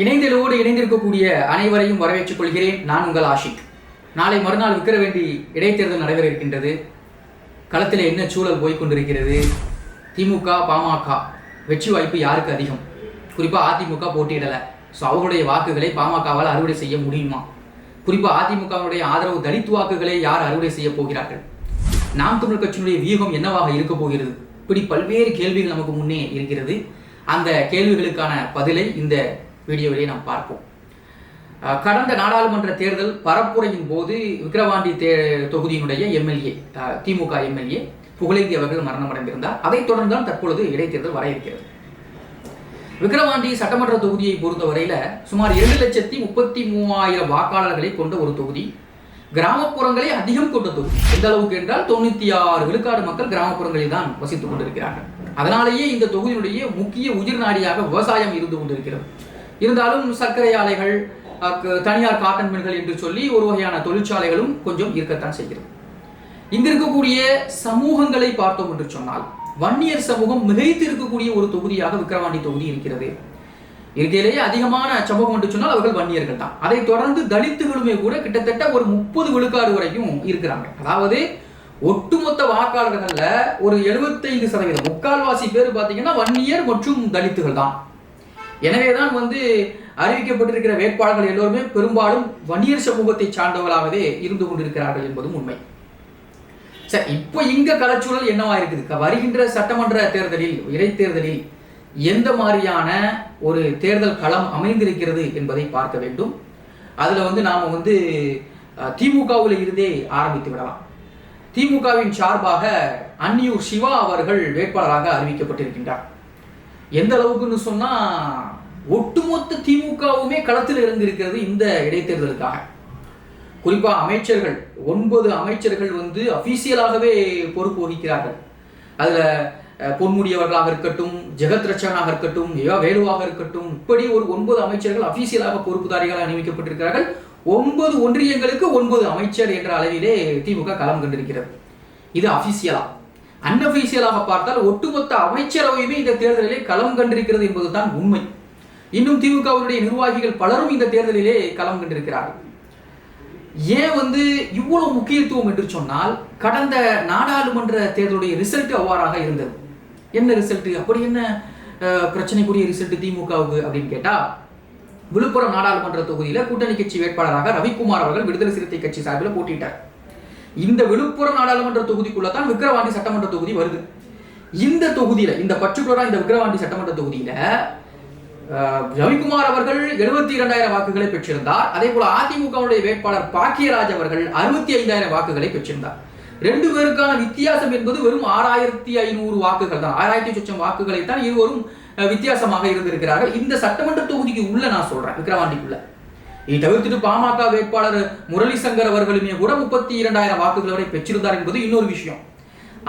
இணைந்தலோடு இணைந்திருக்கக்கூடிய அனைவரையும் வரவேற்றுக் கொள்கிறேன். நான் உங்கள் ஆஷிக். நாளை மறுநாள் விக்கிரவேண்டி இடைத்தேர்தல் நடைபெற இருக்கின்றது. களத்தில் என்ன சூழல் போய்கொண்டிருக்கிறது திமுக பாமக வெற்றி வாய்ப்பு யாருக்கு அதிகம்? குறிப்பாக அதிமுக போட்டியிடலை. ஸோ அவர்களுடைய வாக்குகளை பாமகவால் அறுவடை செய்ய முடியுமா? குறிப்பாக அதிமுகவுடைய ஆதரவு தலித் வாக்குகளை யார் அறுவடை செய்ய போகிறார்கள்? நாம் தமிழ் கட்சியினுடைய வியூகம் என்னவாக இருக்க போகிறது? இப்படி பல்வேறு கேள்விகள் நமக்கு முன்னே இருக்கிறது. அந்த கேள்விகளுக்கான பதிலை இந்த வீடியோவிலே நாம் பார்ப்போம். கடந்த நாடாளுமன்ற தேர்தல் பரப்புரையின் போது விக்கிரவாண்டி தே தொகுதியினுடைய எம்எல்ஏ திமுக எம்எல்ஏ புகழேந்தி அவர்கள் மரணமடைந்திருந்தார் அதைத் தொடர்ந்துதான் தற்பொழுது இடைத்தேர்தல் வர இருக்கிறது. விக்கிரவாண்டி சட்டமன்ற தொகுதியை பொறுத்தவரையில் சுமார் இரண்டு லட்சத்தி முப்பத்தி மூவாயிரம் வாக்காளர்களை கொண்ட ஒரு தொகுதி கிராமப்புறங்களை அதிகம் கொண்ட தொகுதி. எந்த அளவுக்கு என்றால் தொண்ணூற்றி ஆறு விழுக்காடு மக்கள் கிராமப்புறங்களில் தான் வசித்துக் கொண்டிருக்கிறார்கள். அதனாலேயே இந்த தொகுதியினுடைய முக்கிய உயிர் நாடியாக விவசாயம் இருந்து கொண்டிருக்கிறது. இருந்தாலும் சர்க்கரை ஆலைகள் தனியார் காட்டன் மில்கள் என்று சொல்லி ஒரு வகையான தொழிற்சாலைகளும் கொஞ்சம் இருக்கத்தான் செய்கிறது. இங்க இருக்கக்கூடிய சமூகங்களை பார்த்தோம் என்று சொன்னால் வன்னியர் சமூகம் மிகைத்து இருக்கக்கூடிய ஒரு தொகுதியாக விக்கிரவாண்டி தொகுதி இருக்கிறது. இருக்கையிலேயே அதிகமான சமூகம் என்று சொன்னால் அவர்கள் வன்னியர்கள் தான். அதை தொடர்ந்து தலித்துகளுமே கூட கிட்டத்தட்ட ஒரு முப்பது விழுக்காடு வரைக்கும் இருக்கிறாங்க. அதாவது ஒட்டுமொத்த வாக்காளர்கள்ல ஒரு 75% சதவீதம் முக்கால்வாசி பேர் பார்த்தீங்கன்னா வன்னியர் மற்றும் தலித்துகள் தான். எனவே தான் வந்து அறிவிக்கப்பட்டிருக்கிற வேட்பாளர்கள் எல்லோருமே பெரும்பாலும் வன்னியர் சமூகத்தை சார்ந்தவர்களாகவே இருந்து கொண்டிருக்கிறார்கள் என்பதும் உண்மை. சரி இப்போ இங்க கலச்சூழல் என்னவா இருக்குது? வருகின்ற சட்டமன்ற தேர்தலில் இடைத்தேர்தலில் எந்த மாதிரியான ஒரு தேர்தல் களம் அமைந்திருக்கிறது என்பதை பார்க்க வேண்டும். அதுல வந்து நாம வந்து திமுகவில் இருந்தே ஆரம்பித்து விடலாம். திமுகவின் சார்பாக அன்னியூர் சிவா அவர்கள் வேட்பாளராக அறிவிக்கப்பட்டிருக்கின்றார். எந்த அளவுக்குன்னு சொன்னா ஒட்டுமொத்த திமுகவுமே களத்தில் இறங்கியிருக்கிறது இந்த இடைத்தேர்தலுக்காக. குறிப்பாக அமைச்சர்கள் ஒன்பது அமைச்சர்கள் வந்து அஃபீஷியலாகவே பொறுப்பு வகிக்கிறார்கள். அதில் பொன்முடியவர்களாக இருக்கட்டும் ஜெகத் ரட்சகனாக இருக்கட்டும் ஏவா வேலுவாக இருக்கட்டும் இப்படி ஒரு ஒன்பது அமைச்சர்கள் அபிஷியலாக பொறுப்புதாரிகளாக நியமிக்கப்பட்டிருக்கிறார்கள். ஒன்பது ஒன்றியங்களுக்கு ஒன்பது அமைச்சர் என்ற அளவிலே திமுக களம் கண்டிருக்கிறது. இது அஃபீஷியலாக அன்அபிஷியலாக பார்த்தால் ஒட்டுமொத்த அமைச்சரவையுமே இந்த தேர்தலிலே களம் கண்டிருக்கிறது என்பதுதான் உண்மை. இன்னும் திமுகவினுடைய நிர்வாகிகள் பலரும் இந்த தேர்தலிலே களம் கண்டிருக்கிறார்கள். ஏன் வந்து இவ்வளவு முக்கியத்துவம் என்று சொன்னால் கடந்த நாடாளுமன்ற தேர்தலுடைய ரிசல்ட் அவ்வாறாக இருந்தது. என்ன ரிசல்ட்? அப்படி என்ன பிரச்சனைக்குரிய ரிசல்ட் திமுகவுக்கு அப்படின்னு கேட்டா விழுப்புரம் நாடாளுமன்ற தொகுதியில் கூட்டணி கட்சி வேட்பாளராக ரவிக்குமார் அவர்கள் விடுதலை சிறுத்தை கட்சி சார்பில் போட்டியிட்டார். இந்த விழுப்புரம் நாடாளுமன்ற தொகுதிக்குள்ள தான் விக்கிரவாண்டி சட்டமன்ற தொகுதி வருது. இந்த தொகுதியில இந்த பர்டிகுலரா இந்த விக்கிரவாண்டி சட்டமன்ற தொகுதியில ரவிக்குமார் அவர்கள் எழுபத்தி இரண்டாயிரம் வாக்குகளை பெற்றிருந்தார். அதே போல அதிமுகவுடைய வேட்பாளர் பாக்கியராஜ் அவர்கள் அறுபத்தி ஐந்தாயிரம் வாக்குகளை பெற்றிருந்தார். ரெண்டு பேருக்கான வித்தியாசம் என்பது வெறும் ஆறாயிரத்தி ஐநூறு வாக்குகள் தான். ஆறாயிரத்தி சொச்சம் வாக்குகளை தான் இருவரும் வித்தியாசமாக இருந்திருக்கிறார்கள். இந்த சட்டமன்ற தொகுதிக்கு உள்ள நான் சொல்றேன் விக்கிரவாண்டிக்குள்ள. இதை தவிர்த்துட்டு பாமக வேட்பாளர் முரளி சங்கர் அவர்களுமே கூட முப்பத்தி இரண்டாயிரம் வாக்குகள் வரை பெற்றிருந்தார் என்பது இன்னொரு விஷயம்.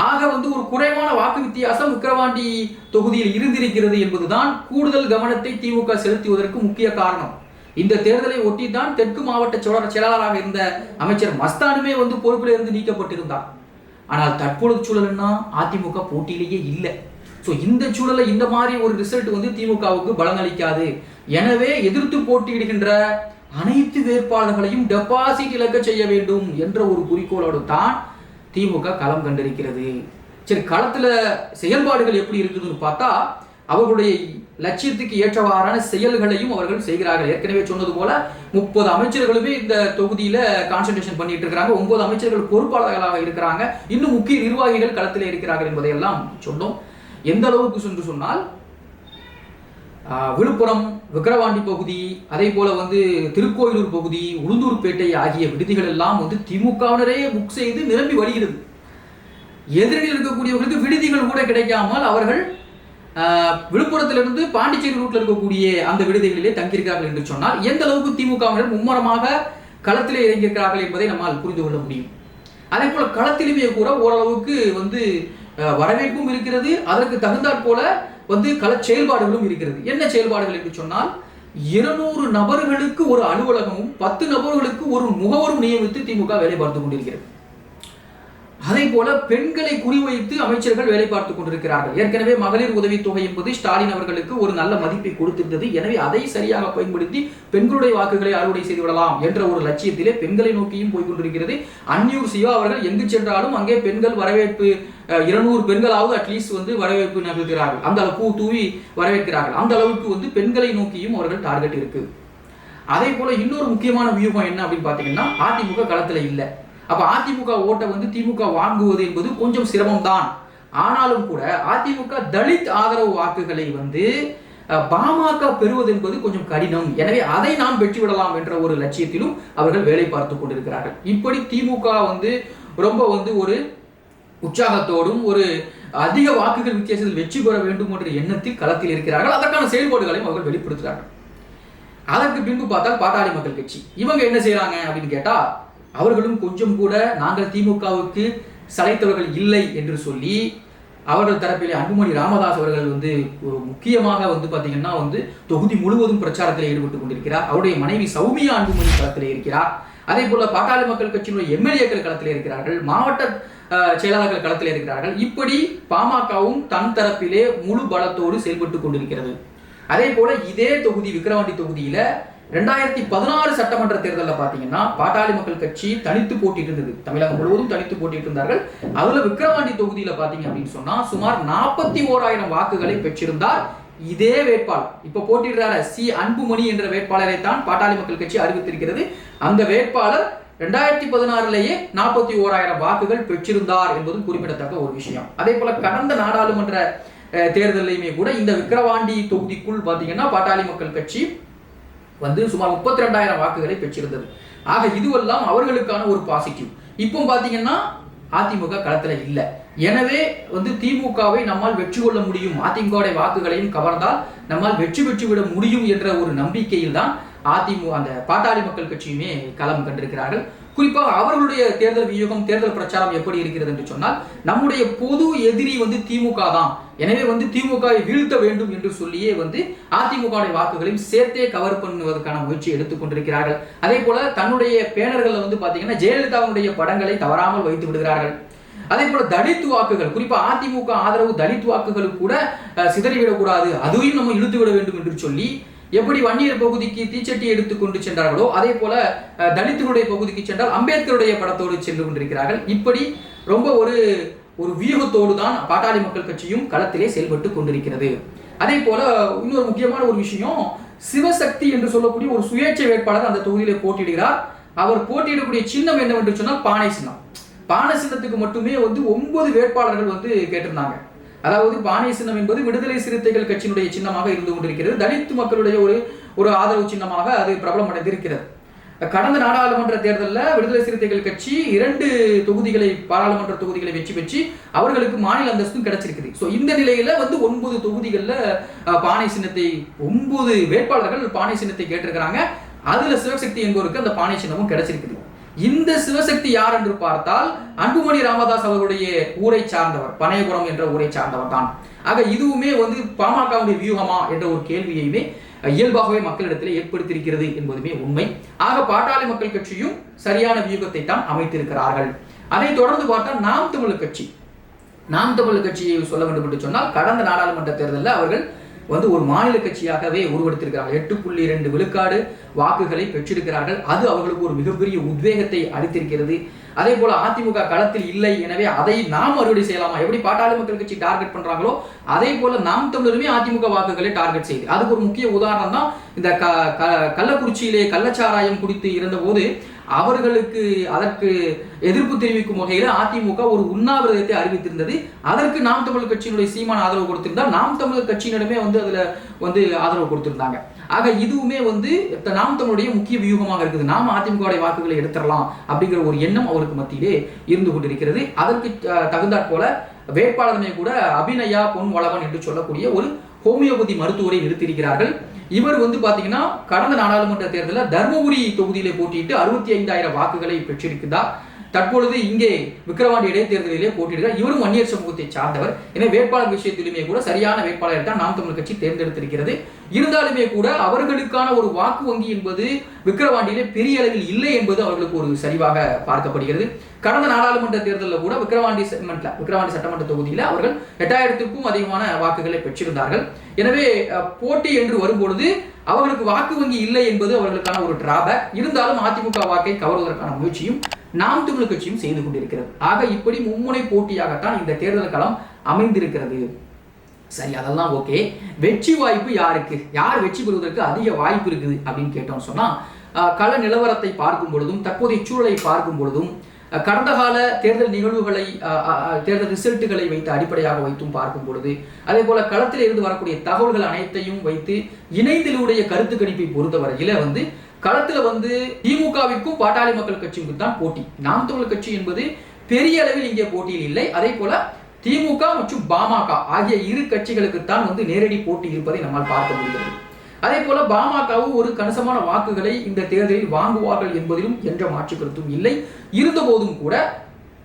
ஆக வந்து ஒரு குறைவான வாக்கு வித்தியாசம் விக்கிரவாண்டி தொகுதியில் இருந்திருக்கிறது என்பதுதான் கூடுதல் கவனத்தை திமுக செலுத்துவதற்கு முக்கிய காரணம். இந்த தேர்தலை ஒட்டித்தான் தெற்கு மாவட்ட சோழர் செயலாளராக இருந்த அமைச்சர் மஸ்தானுமே வந்து பொறுப்பில் இருந்து நீக்கப்பட்டிருந்தார். ஆனால் தற்பொழுது சூழல்னா அதிமுக போட்டியிலேயே இல்லை. ஸோ இந்த சூழல்ல இந்த மாதிரி ஒரு ரிசல்ட் வந்து திமுகவுக்கு பலனளிக்காது. எனவே எதிர்த்து போட்டியிடுகின்ற அனைத்து வேட்பாளர்களையும் டெபாசிட் இழக்க செய்ய வேண்டும் என்ற ஒரு குறிக்கோளோடு தான் திமுக களம் கண்டிருக்கிறது. சரி களத்தில் செயல்பாடுகள் எப்படி இருக்குதுன்னு பார்த்தா அவர்களுடைய லட்சியத்துக்கு ஏற்றவாறான செயல்களையும் அவர்கள் செய்கிறார்கள். ஏற்கனவே சொன்னது போல முப்பது அமைச்சர்களுமே இந்த தொகுதியில கான்சன்ட்ரேஷன் பண்ணிட்டு இருக்கிறாங்க. ஒன்பது அமைச்சர்கள் பொறுப்பாளர்களாக இருக்கிறாங்க. இன்னும் முக்கிய நிர்வாகிகள் களத்தில் இருக்கிறார்கள் என்பதையெல்லாம் சொன்னோம். எந்த அளவுக்கு சென்று சொன்னால் விழுப்புரம் விக்கிரவாண்டி பகுதி அதே போல் வந்து திருக்கோயிலூர் பகுதி உளுந்தூர்பேட்டை ஆகிய விடுதிகள் எல்லாம் வந்து திமுகவினரே புக் செய்து நிரம்பி வருகிறது. எதிரில் இருக்கக்கூடியவர்களுக்கு விடுதிகள் கூட கிடைக்காமல் அவர்கள் விழுப்புரத்திலிருந்து பாண்டிச்சேரி ரூட்டில் இருக்கக்கூடிய அந்த விடுதிகளிலே தங்கியிருக்கிறார்கள் என்று சொன்னால் எந்த அளவுக்கு திமுகவினர் மும்மரமாக களத்திலே இறங்கியிருக்கிறார்கள் என்பதை நம்மால் புரிந்து கொள்ள முடியும். அதே போல களத்திலுமே கூட ஓரளவுக்கு வந்து வரவேற்பும் இருக்கிறது. அதற்கு தகுந்தாற் போல வந்து கல செயல்பாடுகளும் இருக்கிறது. என்ன செயல்பாடுகள் என்று சொன்னால் இருநூறு நபர்களுக்கு ஒரு அலுவலகமும் பத்து நபர்களுக்கு ஒரு முகவரும் நியமித்து திமுக வேலை பார்த்து கொண்டிருக்கிறது. அதே போல பெண்களை குறிவைத்து அமைச்சர்கள் வேலை பார்த்துக் கொண்டிருக்கிறார்கள். ஏற்கனவே மகளிர் உதவித்தொகை என்பது ஸ்டாலின் அவர்களுக்கு ஒரு நல்ல மதிப்பை கொடுத்திருந்தது. எனவே அதை சரியாக பயன்படுத்தி பெண்களுடைய வாக்குகளை அறுவடை செய்து விடலாம் என்ற ஒரு லட்சியத்திலே பெண்களை நோக்கியும் போய்கொண்டிருக்கிறது அந்நியூர் சிவா அவர்கள் எங்கு சென்றாலும் அங்கே பெண்கள் வரவேற்பு இருநூறு பெண்களாவது அட்லீஸ்ட் வந்து வரவேற்பு நிகழ்கிறார்கள். அந்த அளவு பூ தூவி வரவேற்கிறார்கள். அந்த அளவுக்கு வந்து பெண்களை நோக்கியும் அவர்கள் டார்கெட் இருக்கு. அதே போல இன்னொரு முக்கியமான வியூகம் என்ன அப்படின்னு பார்த்தீங்கன்னா அதிமுக களத்தில் இல்லை. அப்போ அதிமுக ஓட்டை வந்து திமுக வாங்குவது என்பது கொஞ்சம் சிரமம்தான். ஆனாலும் கூட அதிமுக தலித் ஆதரவு வாக்குகளை வந்து பாமக பெறுவது என்பது கொஞ்சம் கடினம். எனவே அதை நாம் வெற்றி விடலாம் என்ற ஒரு லட்சியத்திலும் அவர்கள் வேலை பார்த்து கொண்டிருக்கிறார்கள். இப்படி திமுக வந்து ரொம்ப வந்து ஒரு உற்சாகத்தோடும் ஒரு அதிக வாக்குகள் வித்தியாசத்தில் வெற்றி பெற வேண்டும் என்ற எண்ணத்தில் களத்தில் இருக்கிறார்கள். அதற்கான செயல்பாடுகளையும் அவர்கள் வெளிப்படுத்துகிறார்கள். அதற்கு பின்பு பார்த்தால் பாட்டாளி மக்கள் கட்சி. இவங்க என்ன செய்கிறாங்க அப்படின்னு கேட்டா அவர்களும் கொஞ்சம் கூட நாங்கள் திமுகவுக்கு சளைத்தவர்கள் இல்லை என்று சொல்லி அவர்கள் தரப்பிலே அன்புமணி ராமதாஸ் அவர்கள் வந்து ஒரு முக்கியமாக வந்து பார்த்தீங்கன்னா வந்து தொகுதி முழுவதும் பிரச்சாரத்தில் ஈடுபட்டு கொண்டிருக்கிறார். அவருடைய மனைவி சௌமியா அன்புமணி களத்தில் இருக்கிறார். அதே போல பாட்டாளி மக்கள் கட்சியினுடைய எம்எல்ஏக்கள் களத்தில் இருக்கிறார்கள். மாவட்ட செயலாளர்கள் களத்தில் இருக்கிறார்கள். இப்படி பாமகவும் தன் தரப்பிலே முழு பலத்தோடு செயல்பட்டு கொண்டிருக்கிறது. அதே போல இதே தொகுதி விக்கிரவாண்டி தொகுதியில ரெண்டாயிரத்தி பதினாறு சட்டமன்ற தேர்தலில் பாத்தீங்கன்னா பாட்டாளி மக்கள் கட்சி தனித்து போட்டிட்டு இருந்தது தமிழகம் முழுவதும் தனித்து போட்டிட்டு இருந்தார்கள் அதுல விக்கிரவாண்டி தொகுதியில பாத்தீங்க அப்படின்னு சொன்னா சுமார் நாற்பத்தி ஓராயிரம் வாக்குகளை பெற்றிருந்தார். இதே வேட்பாளர். இப்ப போட்டிடுறாரு சி. அன்புமணி என்ற வேட்பாளரை தான் பாட்டாளி மக்கள் கட்சி அறிவித்திருக்கிறது. அந்த வேட்பாளர் ரெண்டாயிரத்தி பதினாறுலேயே நாற்பத்தி ஓராயிரம் வாக்குகள் பெற்றிருந்தார் என்பதும் குறிப்பிடத்தக்க ஒரு விஷயம். அதே போல கடந்த நாடாளுமன்ற தேர்தலையுமே கூட இந்த விக்கிரவாண்டி தொகுதிக்குள் பார்த்தீங்கன்னா பாட்டாளி மக்கள் கட்சி வந்து சுமார் முப்பத்தி ரெண்டாயிரம் வாக்குகளை பெற்றிருந்தது. ஆக இதுவெல்லாம் அவர்களுக்கான ஒரு பாசிட்டிவ். இப்போ பார்த்தீங்கன்னா அதிமுக களத்தில் இல்லை. எனவே வந்து திமுகவை நம்மால் வெற்றி கொள்ள முடியும். அதிமுகவுடைய வாக்குகளையும் கவர்ந்தால் நம்மால் வெற்றி பெற்று விட முடியும் என்ற ஒரு நம்பிக்கையில் தான் அதிமுக அந்த பாட்டாளி மக்கள் கட்சியுமே களம் கண்டிருக்கிறார்கள். குறிப்பாக அவர்களுடைய தேர்தல் வியூகம் தேர்தல் பிரச்சாரம் எப்படி இருக்கிறது என்று சொன்னால் நம்முடைய பொது எதிரி வந்து திமுக தான். எனவே வந்து திமுகவை வீழ்த்த வேண்டும் என்று சொல்லியே வந்து அதிமுகவுடைய வாக்குகளையும் சேர்த்தே கவர் பண்ணுவதற்கான முயற்சி எடுத்துக்கொண்டிருக்கிறார்கள் அதே போல தன்னுடைய பேனர்கள்ல வந்து பார்த்தீங்கன்னா ஜெயலலிதாவுடைய படங்களை தவறாமல் வைத்து விடுகிறார்கள். அதே போல தலித் வாக்குகள் குறிப்பா அதிமுக ஆதரவு தலித் வாக்குகள் கூட அஹ், சிதறிவிடக்கூடாது. அதையும் நம்ம இழுத்து விட வேண்டும் என்று சொல்லி எப்படி வன்னியர் பகுதிக்கு தீச்சட்டி எடுத்து கொண்டு சென்றார்களோ அதே போல அஹ், தலித்துகளுடைய பகுதிக்கு சென்றால் அம்பேத்கருடைய படத்தோடு சென்று கொண்டிருக்கிறார்கள். இப்படி ரொம்ப ஒரு ஒரு வியூகத்தோடு தான் பாட்டாளி மக்கள் கட்சியும் களத்திலே செயல்பட்டு கொண்டிருக்கிறது. அதே போல இன்னொரு முக்கியமான ஒரு விஷயம் சிவசக்தி என்று சொல்லக்கூடிய ஒரு சுயேட்சை வேட்பாளர் அந்த தொகுதியிலே போட்டியிடுகிறார். அவர் போட்டியிடக்கூடிய சின்னம் என்னவென்று சொன்னால் பானை சின்னம். பானை சின்னத்துக்கு மட்டுமே வந்து ஒன்பது வேட்பாளர்கள் வந்து கேட்டிருந்தாங்க. அதாவது பானை சின்னம் என்பது விடுதலை சிறுத்தைகள் கட்சியினுடைய சின்னமாக இருந்து கொண்டிருக்கிறது. தலித்து மக்களுடைய ஒரு ஒரு ஆதரவு சின்னமாக அது பிரபலம் அடைந்திருக்கிறது கடந்த நாடாளுமன்ற தேர்தலில் விடுதலை சிறுத்தைகள் கட்சி இரண்டு தொகுதிகளை பாராளுமன்ற தொகுதிகளை வெற்றி பெற்று அவர்களுக்கு மாநில அந்தஸ்தும் கிடைச்சிருக்குது. ஸோ இந்த நிலையில வந்து ஒன்பது தொகுதிகளில் பானை சின்னத்தை ஒன்பது வேட்பாளர்கள் பானை சின்னத்தை கேட்டிருக்கிறாங்க. அதுல சிவசக்தி என்பவருக்கு அந்த பானை சின்னமும் கிடைச்சிருக்குது. இந்த சிவசக்தி யார் என்று பார்த்தால் அன்புமணி ராமதாஸ் அவர்களுடைய ஊரை சார்ந்தவர் பனையபுரம் என்ற ஊரை சார்ந்தவர் தான். ஆக இதுவுமே வந்து பாமகவுடைய வியூகமா என்ற ஒரு கேள்வியையுமே இயல்பாகவே மக்களிடத்தில் ஏற்படுத்தியிருக்கிறது என்பதுமே உண்மை. ஆக பாட்டாளி மக்கள் கட்சியும் சரியான வியூகத்தை தான் அமைத்திருக்கிறார்கள். அதை தொடர்ந்து பார்த்தால் நாம் தமிழர் கட்சி. நாம் தமிழர் கட்சியை சொல்ல வேண்டும் என்று சொன்னால் கடந்த நாடாளுமன்ற தேர்தலில் அவர்கள் வந்து ஒரு மாநில கட்சியாகவே உருவெடுத்திருக்கிறார்கள். எட்டு புள்ளி இரண்டு விழுக்காடு வாக்குகளை பெற்றிருக்கிறார்கள். அது அவர்களுக்கு ஒரு மிகப்பெரிய உத்வேகத்தை அளித்திருக்கிறது. அதே போல அதிமுக களத்தில் இல்லை எனவே அதை நாம் அறுவடை செய்யலாமா? எப்படி பாட்டாளி மக்கள் கட்சி டார்கெட் பண்றாங்களோ அதே போல நாம் தமிழருமே அதிமுக வாக்குகளை டார்கெட் செய்து அதுக்கு ஒரு முக்கிய உதாரணம் தான் இந்த க க- கள்ளக்குறிச்சியிலே கள்ளச்சாராயம் குடித்து இருந்தபோது அவர்களுக்கு அதற்கு எதிர்ப்பு தெரிவிக்கும் வகையில் அதிமுக ஒரு உண்ணாவிரதத்தை அறிவித்திருந்தது. அதற்கு நாம் தமிழர் கட்சியினுடைய சீமான ஆதரவு கொடுத்திருந்தால் நாம் தமிழர் கட்சியினருமே வந்து அதில் வந்து ஆதரவு கொடுத்திருந்தாங்க. ஆக இதுவுமே வந்து நாம் தமிழுடைய முக்கிய வியூகமாக இருக்குது. நாம் அதிமுகவுடைய வாக்குகளை எடுத்துடலாம் அப்படிங்கிற ஒரு எண்ணம் அவருக்கு மத்தியிலே இருந்து கொண்டிருக்கிறது. அதற்கு தகுந்தாற் போல வேட்பாளருமே கூட அபிநயா பொன் வளவன் என்று சொல்லக்கூடிய ஒரு ஹோமியோபதி மருத்துவரை நிறுத்தியிருக்கிறார்கள். இவர் வந்து பாத்தீங்கன்னா கடந்த நாடாளுமன்ற தேர்தலில் தருமபுரி தொகுதியில் போட்டியிட்டு அறுபத்தி ஐந்தாயிரம் வாக்குகளை பெற்றிருக்குதா தற்பொழுது இங்கே விக்கிரவாண்டி இடைத்தேர்தலிலே போட்டியிடுகிறார். இவரும் வன்னியர் சமூகத்தை சார்ந்தவர். எனவே வேட்பாளர் விஷயத்திலுமே கூட சரியான வேட்பாளரை தான் நாம் தமிழ் கட்சி தேர்ந்தெடுத்திருக்கிறது. இருந்தாலுமே கூட அவர்களுக்கான ஒரு வாக்கு வங்கி என்பது விக்கிரவாண்டியிலே பெரிய அளவில் இல்லை என்பது அவர்களுக்கு ஒரு சரிவாக பார்க்கப்படுகிறது. கடந்த நாடாளுமன்ற தேர்தலில் கூட விக்கிரவாண்டி செக்மெண்ட்ல விக்கிரவாண்டி சட்டமன்ற தொகுதியில் அவர்கள் எட்டாயிரத்துக்கும் அதிகமான வாக்குகளை பெற்றிருந்தார்கள். எனவே அஹ், போட்டி என்று வரும்பொழுது அவர்களுக்கு வாக்கு வங்கி இல்லை என்பது அவர்களுக்கான ஒரு டிராபேக் இருந்தாலும் அதிமுக வாக்கை கவருவதற்கான முயற்சியும் நாம் தமிழ் கட்சியும் செய்து கொண்டிருக்கிறது. ஆக இப்படி மும்முனை போட்டியாகத்தான் இந்த தேர்தல் களம் அமைந்திருக்கிறது. சரி அதெல்லாம் ஓகே. வெற்றி வாய்ப்பு யாருக்கு? யார் வெற்றி பெறுவதற்கு அதிக வாய்ப்பு இருக்குது அப்படின்னு கேட்டோம்னு சொன்னா கள நிலவரத்தை பார்க்கும் பொழுதும் தற்போதைய சூழலை பார்க்கும் பொழுதும் கடந்த கால தேர்தல் நிகழ்வுகளை அஹ், தேர்தல் ரிசல்ட்டுகளை வைத்து அடிப்படையாக வைத்தும் பார்க்கும் பொழுது அதே போல களத்தில் இருந்து வரக்கூடிய தகவல்கள் அனைத்தையும் வைத்து இணைந்திலுடைய கருத்து கணிப்பை பொறுத்தவரையில வந்து களத்துல வந்து திமுகவிற்கும் பாட்டாளி மக்கள் கட்சிக்கும் தான் போட்டி. நாம் தமிழ் கட்சி என்பது பெரிய அளவில் இங்கே போட்டியில் இல்லை. அதே போல திமுக மற்றும் பாமக ஆகிய இரு கட்சிகளுக்கு தான் வந்து நேரடி போட்டி இருப்பதை நம்மால் பார்க்க முடிகிறது. அதே போல பாமகவும் ஒரு கணிசமான வாக்குகளை இந்த தேர்தலில் வாங்குவார்கள் என்பதிலும் என்ற மாற்று கருத்தும் இல்லை. இருந்த போதும் கூட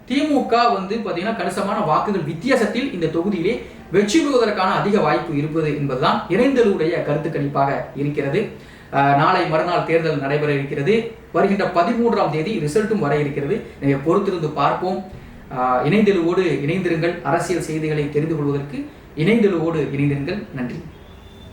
திமுக வந்து பார்த்தீங்கன்னா கணிசமான வாக்குகள் வித்தியாசத்தில் இந்த தொகுதியிலே வெற்றி பெறுவதற்கான அதிக வாய்ப்பு இருப்பது என்பதுதான் இணைந்தலுடைய கருத்து கணிப்பாக இருக்கிறது. நாளை மறுநாள் தேர்தல் நடைபெற இருக்கிறது. வருகின்ற பதிமூன்றாம் தேதி ரிசல்ட்டும் வர இருக்கிறது. எனவே பொறுத்திருந்து பார்ப்போம். அஹ், இணைந்தலுவோடு இணைந்திருங்கள். அரசியல் செய்திகளை தெரிந்து கொள்வதற்கு இணைந்தலுவோடு இணைந்திருங்கள். நன்றி.